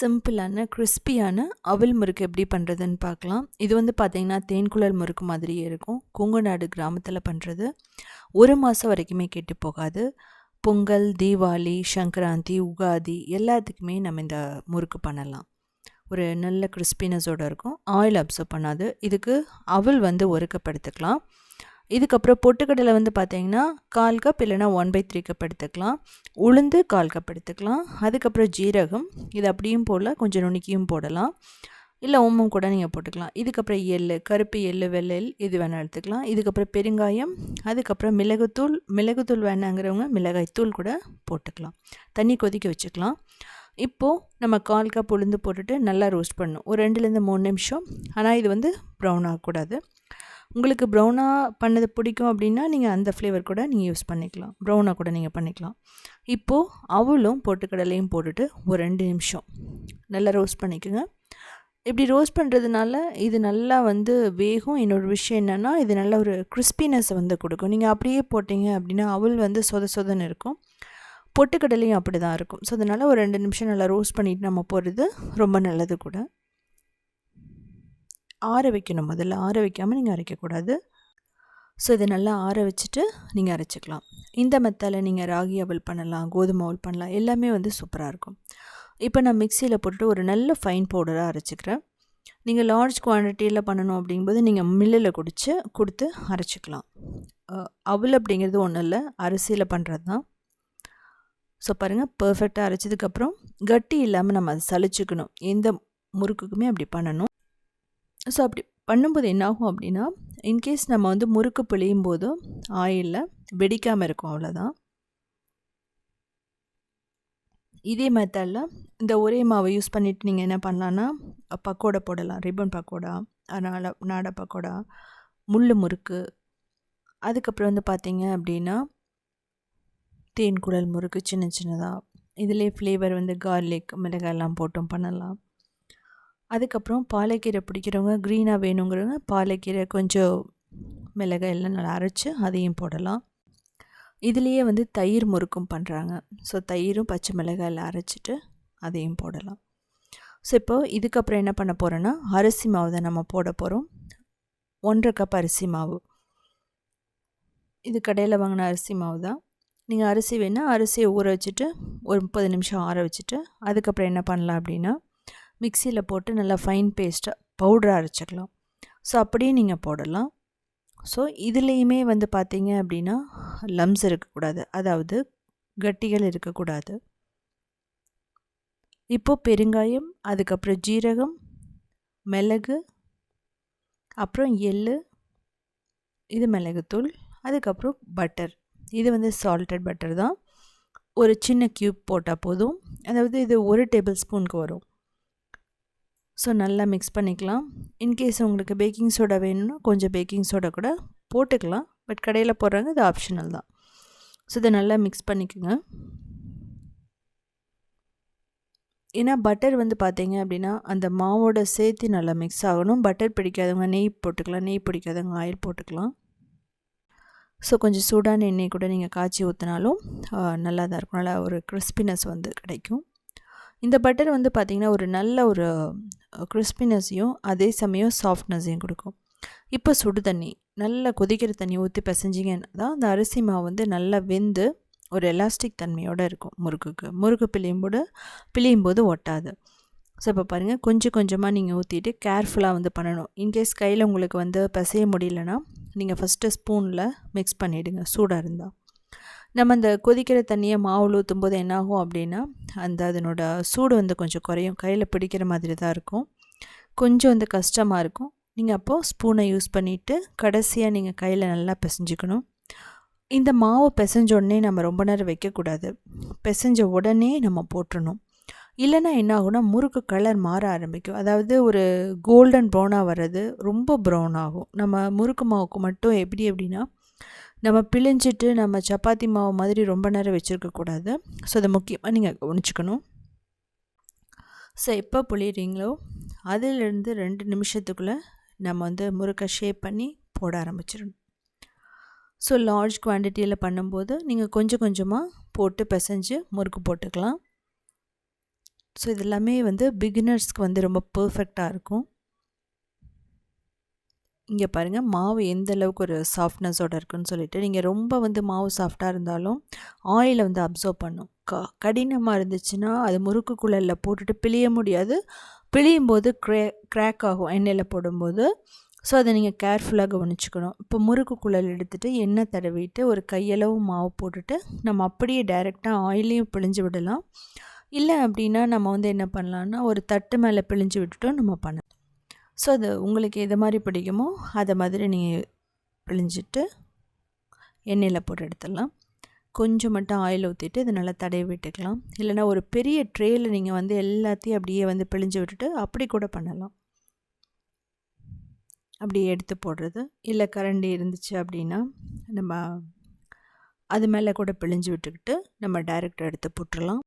சிம்பிளான கிறிஸ்பியான அவல் முறுக்கு எப்படி பண்ணுறதுன்னு பார்க்கலாம். இது வந்து பார்த்திங்கன்னா தேன்குழல் முறுக்கு மாதிரியே இருக்கும். கொங்குநாடு கிராமத்தில் பண்ணுறது ஒரு மாதம் வரைக்குமே கெட்டு போகாது. பொங்கல் தீபாவளி சங்கராந்தி உகாதி எல்லாத்துக்குமே நம்ம இந்த முறுக்கு பண்ணலாம். ஒரு நல்ல கிறிஸ்பினஸோடு இருக்கும். ஆயில் அப்சர்வ் பண்ணாது. இதுக்கு அவல் வந்து ஒருக்கப்படுத்துக்கலாம். எடுத்துக்கலாம் இதுக்கப்புறம் பொட்டுக்கடலை வந்து பார்த்தீங்கன்னா கால் கப் இல்லைனா ஒன் பை த்ரீ கப் எடுத்துக்கலாம். உளுந்து கால் கப் எடுத்துக்கலாம். அதுக்கப்புறம் ஜீரகம் இது அப்படியும் போடல கொஞ்சம் நுணுக்கியும் போடலாம். இல்லை ஓமம் கூட நீங்கள் போட்டுக்கலாம். இதுக்கப்புறம் எள் கருப்பு எள் வெள்ளல் இது வேணால் எடுத்துக்கலாம். இதுக்கப்புறம் பெருங்காயம் அதுக்கப்புறம் மிளகுத்தூள் மிளகுத்தூள் வேணாங்கிறவங்க மிளகாய்த்தூள் கூட போட்டுக்கலாம். தண்ணி கொதிக்க வச்சுக்கலாம். இப்போது நம்ம கால் கப் உளுந்து போட்டுட்டு நல்லா ரோஸ்ட் பண்ணணும். ஒரு ரெண்டுலேருந்து மூணு நிமிஷம். ஆனால் இது வந்து ப்ரௌன் ஆகக்கூடாது. உங்களுக்கு ப்ரௌனாக பண்ணது பிடிக்கும் அப்படின்னா நீங்கள் அந்த ஃப்ளேவர் கூட நீங்கள் யூஸ் பண்ணிக்கலாம். ப்ரௌனாக கூட நீங்கள் பண்ணிக்கலாம். இப்போது அவளும் பொட்டுக்கடலையும் போட்டுட்டு ஒரு ரெண்டு நிமிஷம் நல்லா ரோஸ்ட் பண்ணிக்கோங்க. இப்படி ரோஸ்ட் பண்ணுறதுனால இது நல்லா வந்து வேகும். இன்னொரு விஷயம் என்னென்னா இது நல்ல ஒரு கிறிஸ்பினஸை வந்து கொடுக்கும். நீங்கள் அப்படியே போட்டிங்க அப்படின்னா அவள் வந்து சொத சொதன்னு இருக்கும். பொட்டுக்கடலையும் அப்படி தான் இருக்கும். ஸோ அதனால் ஒரு ரெண்டு நிமிஷம் நல்லா ரோஸ்ட் பண்ணிவிட்டு நம்ம போகிறது ரொம்ப நல்லது கூட. ஆற வைக்கணும். முதல்ல ஆற வைக்காமல் நீங்கள் அரைக்கக்கூடாது. ஸோ இதை நல்லா ஆற வச்சுட்டு நீங்கள் அரைச்சிக்கலாம். இந்த மெத்தாவில் நீங்கள் ராகி அவல் பண்ணலாம் கோதுமை அவல் பண்ணலாம் எல்லாமே வந்து சூப்பராக இருக்கும். இப்போ நான் மிக்சியில் போட்டுட்டு ஒரு நல்ல ஃபைன் பவுடராக அரைச்சிக்கிறேன். நீங்கள் லார்ஜ் குவான்டிட்டியில் பண்ணணும் அப்படிங்கும்போது நீங்கள் மில்லில் குடித்து கொடுத்து அரைச்சிக்கலாம். அவல் அப்படிங்கிறது ஒன்றும் இல்லை அரிசியில் பண்ணுறது தான். ஸோ பாருங்கள் பர்ஃபெக்டாக அரைச்சதுக்கப்புறம் கட்டி இல்லாமல் நம்ம அதை சளிச்சுக்கணும் எந்த முறுக்குக்குமே அப்படி பண்ணணும். ஸோ அப்படி பண்ணும்போது என்னாகும் அப்படின்னா இன்கேஸ் நம்ம வந்து முறுக்கு பிழியும் போது ஆயிலில் வெடிக்காமல் இருக்கும் அவ்வளோதான் இதே மெத்தடில் இந்த ஒரே மாவை யூஸ் பண்ணிவிட்டு நீங்கள் என்ன பண்ணலான்னா பக்கோடா போடலாம். ரிப்பன் பக்கோடா நாட நாடா பக்கோடா முள் முறுக்கு. அதுக்கப்புறம் வந்து பார்த்தீங்க அப்படின்னா தேன் குழல் முறுக்கு சின்ன சின்னதாக இதிலே ஃப்ளேவர் வந்து கார்லிக் மிளகாயெல்லாம் போட்டும் பண்ணலாம். அதுக்கப்புறம் பாலைக்கீரை பிடிக்கிறவங்க க்ரீனாக வேணுங்கிறவங்க பாலைக்கீரை கொஞ்சம் மிளகாய் எல்லாம் நல்லா அரைச்சி அதையும் போடலாம். இதுலேயே வந்து தயிர் முறுக்கும் பண்ணுறாங்க ஸோ தயிரும் பச்சை மிளகாயில் அரைச்சிட்டு அதையும் போடலாம். ஸோ இப்போது இதுக்கப்புறம் என்ன பண்ண போகிறோன்னா அரிசி மாவு தான் நம்ம போட போகிறோம் ஒன்றரை கப் அரிசி மாவு. இது கடையில் வாங்கின அரிசி மாவு தான். நீங்கள் அரிசி வேணால் அரிசியை ஊற வச்சுட்டு ஒரு முப்பது நிமிஷம் ஆற வச்சுட்டு அதுக்கப்புறம் என்ன பண்ணலாம் அப்படின்னா மிக்சியில் போட்டு நல்லா ஃபைன் பேஸ்ட்டாக பவுடராக அரைச்சிக்கலாம். ஸோ அப்படியே நீங்கள் போடலாம். ஸோ இதுலேயுமே வந்து பார்த்தீங்க அப்படின்னா லம்ஸ் இருக்கக்கூடாது. அதாவது கட்டிகள் இருக்கக்கூடாது. இப்போது பெருங்காயம் அதுக்கப்புறம் ஜீரகம் மிளகு அப்புறம் எள் இது மிளகுத்தூள் அதுக்கப்புறம் பட்டர் இது வந்து சால்டட் பட்டர் தான். ஒரு சின்ன க்யூப் போட்டால் போதும். அதாவது இது ஒரு டேபிள் ஸ்பூனுக்கு வரும். ஸோ நல்லா மிக்ஸ் பண்ணிக்கலாம். இன்கேஸ் உங்களுக்கு பேக்கிங் சோடா வேணும்னா கொஞ்சம் பேக்கிங் சோடா கூட போட்டுக்கலாம். பட் கடையில் போடுறாங்க இது ஆப்ஷனல் தான். ஸோ இதை நல்லா மிக்ஸ் பண்ணிக்கோங்க. ஏன்னா பட்டர் வந்து பார்த்தீங்க அப்படின்னா அந்த மாவோட சேர்த்து நல்லா மிக்ஸ் ஆகணும். பட்டர் பிடிக்காதவங்க நெய் போட்டுக்கலாம். நெய் பிடிக்காதவங்க ஆயில் போட்டுக்கலாம். ஸோ கொஞ்சம் சூடான எண்ணெய் கூட நீங்கள் காய்ச்சி ஊற்றினாலும் நல்லா தான் இருக்கும். நல்லா ஒரு கிறிஸ்பினஸ் வந்து கிடைக்கும். இந்த பட்டர் வந்து பார்த்திங்கன்னா ஒரு நல்ல ஒரு கிறிஸ்பினஸையும் அதே சமயம் சாஃப்ட்னஸையும் கொடுக்கும். இப்போ சுடு தண்ணி நல்லா கொதிக்கிற தண்ணி ஊற்றி பிசைஞ்சிங்கன்னா தான் அந்த அரிசி மாவு வந்து நல்லா வெந்து ஒரு எலாஸ்டிக் தன்மையோடு இருக்கும் முறுக்குக்கு. முறுக்கு பிழியும் போது பிழியும் போது ஒட்டாது. ஸோ இப்போ பாருங்கள் கொஞ்சம் கொஞ்சமாக நீங்கள் ஊற்றிட்டு கேர்ஃபுல்லாக வந்து பண்ணணும். இன்கேஸ் கையில் உங்களுக்கு வந்து பிசைய முடியலன்னா நீங்கள் ஃபஸ்ட்டு ஸ்பூனில் மிக்ஸ் பண்ணிவிடுங்க சூடாக இருந்தால் நம்ம அந்த கொதிக்கிற தண்ணியை மாவில் ஊற்றும் போது என்னாகும் அப்படின்னா அந்த அதனோட சூடு வந்து கொஞ்சம் குறையும். கையில் பிடிக்கிற மாதிரி தான் இருக்கும். கொஞ்சம் வந்து கஷ்டமாக இருக்கும். நீங்கள் அப்போது ஸ்பூனை யூஸ் பண்ணிவிட்டு கடைசியாக நீங்கள் கையில் நல்லா பிசைஞ்சிக்கணும். இந்த மாவு பிசைஞ்ச உடனே நம்ம ரொம்ப நேரம் வைக்கக்கூடாது. பிசைஞ்ச உடனே நம்ம போட்டுடணும் இல்லைன்னா என்ன ஆகும்னா முறுக்கு கலர் மாற ஆரம்பிக்கும். அதாவது ஒரு கோல்டன் ப்ரௌனாக வர்றது ரொம்ப ப்ரௌன் ஆகும். நம்ம முறுக்கு மாவுக்கு மட்டும் எப்படி எப்படின்னா நம்ம பிழிஞ்சிட்டு நம்ம சப்பாத்தி மாவு மாதிரி ரொம்ப நேரம் வச்சுருக்கக்கூடாது ஸோ அதை முக்கியமாக நீங்கள் கவனிச்சுக்கணும். ஸோ எப்போ புளியிறீங்களோ அதிலிருந்து ரெண்டு நிமிஷத்துக்குள்ளே நம்ம வந்து முறுக்கை ஷேப் பண்ணி போட ஆரம்பிச்சிடணும். ஸோ லார்ஜ் குவான்டிட்டியில் பண்ணும்போது நீங்கள் கொஞ்சம் கொஞ்சமாக போட்டு பிசைஞ்சு முறுக்கு போட்டுக்கலாம். ஸோ இதெல்லாமே வந்து பிகினர்ஸ்க்கு வந்து ரொம்ப பர்ஃபெக்டாக இருக்கும். இங்கே பாருங்கள் மாவு எந்த அளவுக்கு ஒரு சாஃப்ட்னஸோடு இருக்குன்னு சொல்லிட்டு நீங்கள் ரொம்ப வந்து மாவு சாஃப்டாக இருந்தாலும் ஆயிலை வந்து அப்சர்வ் பண்ணும். க கடினமாக இருந்துச்சுன்னா அது முறுக்கு குழலில் போட்டுட்டு பிழிய முடியாது. பிழியும் போது க்ரே க்ராக் ஆகும் எண்ணெயில் போடும்போது. ஸோ அதை நீங்கள் கேர்ஃபுல்லாக கவனிச்சுக்கணும். இப்போ முறுக்கு குழல் எடுத்துகிட்டு எண்ணெய் தடவிட்டு ஒரு கையளவு மாவு போட்டுட்டு நம்ம அப்படியே டைரெக்டாக ஆயிலையும் பிழிஞ்சு விடலாம். இல்லை அப்படின்னா நம்ம வந்து என்ன பண்ணலான்னா ஒரு தட்டு மேலே பிழிஞ்சு விட்டுட்டும் நம்ம பண்ணலாம். ஸோ அது உங்களுக்கு எது மாதிரி பிடிக்குமோ அதை மாதிரி நீங்கள் பிழிஞ்சிட்டு எண்ணெயில் போட்டு எடுத்துடலாம். கொஞ்சம் மட்டும் ஆயில் ஊற்றிட்டு இதை நல்லா தடவி விட்டுக்கலாம். இல்லைனா ஒரு பெரிய ட்ரேயில் நீங்கள் வந்து எல்லாத்தையும் அப்படியே வந்து பிழிஞ்சு விட்டுட்டு அப்படி கூட பண்ணலாம். அப்படியே எடுத்து போடுறது. இல்லை கரண்டி இருந்துச்சு அப்படின்னா நம்ம அது மேலே கூட பிழிஞ்சு விட்டுக்கிட்டு நம்ம டைரெக்டாக எடுத்து போட்டுடலாம்.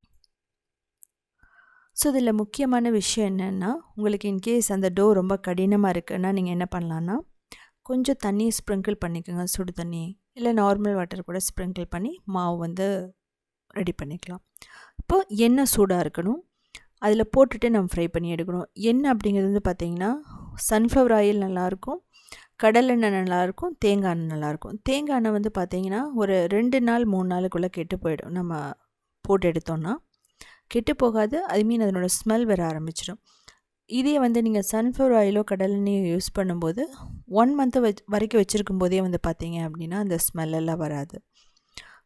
ஸோ இதில் முக்கியமான விஷயம் என்னென்னா உங்களுக்கு இன்கேஸ் அந்த டோ ரொம்ப கடினமாக இருக்குன்னா நீங்கள் என்ன பண்ணலான்னா கொஞ்சம் தண்ணியை ஸ்ப்ரிங்கிள் பண்ணிக்கோங்க சுடு தண்ணி. இல்லை நார்மல் வாட்டர் கூட ஸ்ப்ரிங்கிள் பண்ணி மாவு வந்து ரெடி பண்ணிக்கலாம். இப்போது எண்ணெய் சூடாக இருக்கணும். அதில் போட்டுட்டு நம்ம ஃப்ரை பண்ணி எடுக்கணும். எண்ணெய் அப்படிங்கிறது வந்து பார்த்திங்கன்னா சன்ஃப்ளவர் ஆயில் நல்லாயிருக்கும் கடலெண்ணெய் நல்லாயிருக்கும் தேங்காய் எண்ணெய் நல்லாயிருக்கும் தேங்காய் எண்ணெய் வந்து பார்த்திங்கன்னா ஒரு ரெண்டு நாள் மூணு நாளுக்குள்ளே கெட்டு போயிடும். நம்ம போட்டு எடுத்தோன்னா கெட்டு போகாது ஐ மீன் அதனோட ஸ்மெல் வர ஆரம்பிச்சிடும் இதே வந்து நீங்கள் சன்ஃப்ளவர் ஆயிலோ கடலெண்ணெயோ யூஸ் பண்ணும்போது ஒன் மந்த்து வச் வரைக்கும் வச்சுருக்கும் போதே வந்து பார்த்தீங்க அப்படின்னா அந்த ஸ்மெல்லெல்லாம் வராது.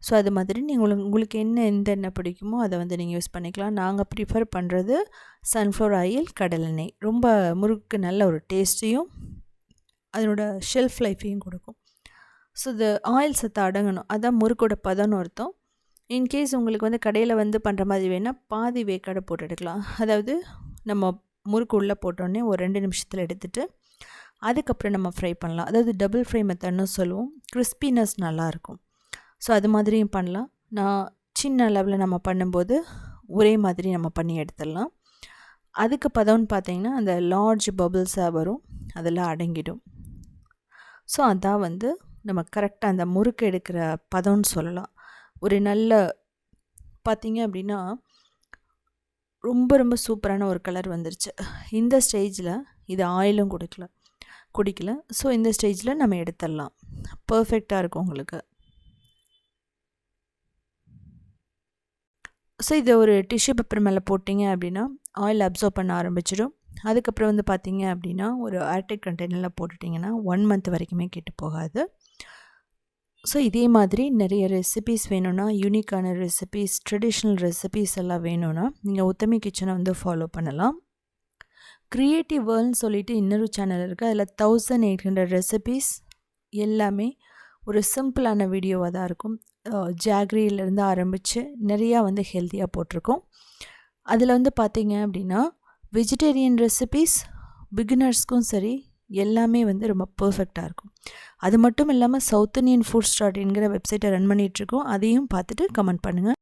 ஸோ அது மாதிரி நீங்கள் உங்களுக்கு என்ன எந்த எண்ணெய் பிடிக்குமோ அதை வந்து நீங்கள் யூஸ் பண்ணிக்கலாம். நாங்கள் ப்ரிஃபர் பண்ணுறது சன்ஃப்ளவர் ஆயில் கடலெண்ணெய் ரொம்ப முறுக்கு நல்ல ஒரு டேஸ்ட்டையும் அதனோட ஷெல்ஃப் லைஃப்பையும் கொடுக்கும். ஸோ இது ஆயில் சத்தம் அடங்கணும் அதான் முறுக்கோட பதம்னு அர்த்தம். இன்கேஸ் உங்களுக்கு வந்து கடையில் வந்து பண்ணுற மாதிரி வேணால் பாதி வேக்காடை போட்டு எடுக்கலாம். அதாவது நம்ம முறுக்கு உள்ளே போட்டோடனே ஒரு ரெண்டு நிமிஷத்தில் எடுத்துகிட்டு அதுக்கப்புறம் நம்ம ஃப்ரை பண்ணலாம். அதாவது டபுள் ஃப்ரை மெத்தட்னு சொல்லுவோம். கிறிஸ்பினஸ் நல்லாயிருக்கும் ஸோ அது மாதிரியும் பண்ணலாம். நான் சின்ன அளவில் நம்ம பண்ணும்போது ஒரே மாதிரி நம்ம பண்ணி எடுத்துடலாம். அதுக்கு பதம்னு பார்த்தீங்கன்னா அந்த லார்ஜ் பபுள்ஸாக வரும். அதெல்லாம் அடங்கிடும். ஸோ அதான் வந்து நம்ம கரெக்டாக அந்த முறுக்கு எடுக்கிற பதம்னு சொல்லலாம். ஒரு நல்ல பார்த்திங்க அப்படின்னா ரொம்ப ரொம்ப சூப்பரான ஒரு கலர் வந்துருச்சு. இந்த ஸ்டேஜில் இது ஆயிலும் கொடுக்கல குடிக்கல. ஸோ இந்த ஸ்டேஜில் நம்ம எடுத்துடலாம். பர்ஃபெக்டாக இருக்கும் உங்களுக்கு. ஸோ இதை ஒரு டிஷ்யூ பேப்பர் மேலே போட்டிங்க அப்படின்னா ஆயில் அப்சர்வ் பண்ண ஆரம்பிச்சிடும். அதுக்கப்புறம் வந்து பார்த்திங்க அப்படின்னா ஒரு ஏர்டெக் கண்டெய்னரில் போட்டுட்டிங்கன்னா ஒன் மந்த் வரைக்குமே கெட்டு போகாது. ஸோ இதே மாதிரி நிறைய ரெசிபீஸ் வேணும்னா யூனிக்கான ரெசிபீஸ் ட்ரெடிஷ்னல் ரெசிபீஸ் எல்லாம் வேணும்னா நீங்கள் உத்தமி கிச்சனை வந்து ஃபாலோ பண்ணலாம். க்ரியேட்டிவ் வேர்ல்ட்னு சொல்லிட்டு இன்னொரு சேனல் இருக்குது அதில் தௌசண்ட் எயிட் ஹண்ட்ரட் ரெசிபீஸ் எல்லாமே ஒரு சிம்பிளான வீடியோவாக தான் இருக்கும். ஜாக்ரியிலேருந்து ஆரம்பித்து நிறையா வந்து ஹெல்த்தியாக போட்டிருக்கோம். அதில் வந்து பார்த்தீங்க அப்படின்னா வெஜிடேரியன் ரெசிபீஸ் பிகினர்ஸ்க்கும் சரி எல்லாமே வந்து ரொம்ப பர்ஃபெக்டாக இருக்கும். அது மட்டும் இல்லாமல் சவுத் இண்டியன் ஃபுட் ஸ்டார்ட்ங்கிற வெப்சைட்டை ரன் பண்ணிகிட்ருக்கோம் அதையும் பார்த்துட்டு கமெண்ட் பண்ணுங்கள்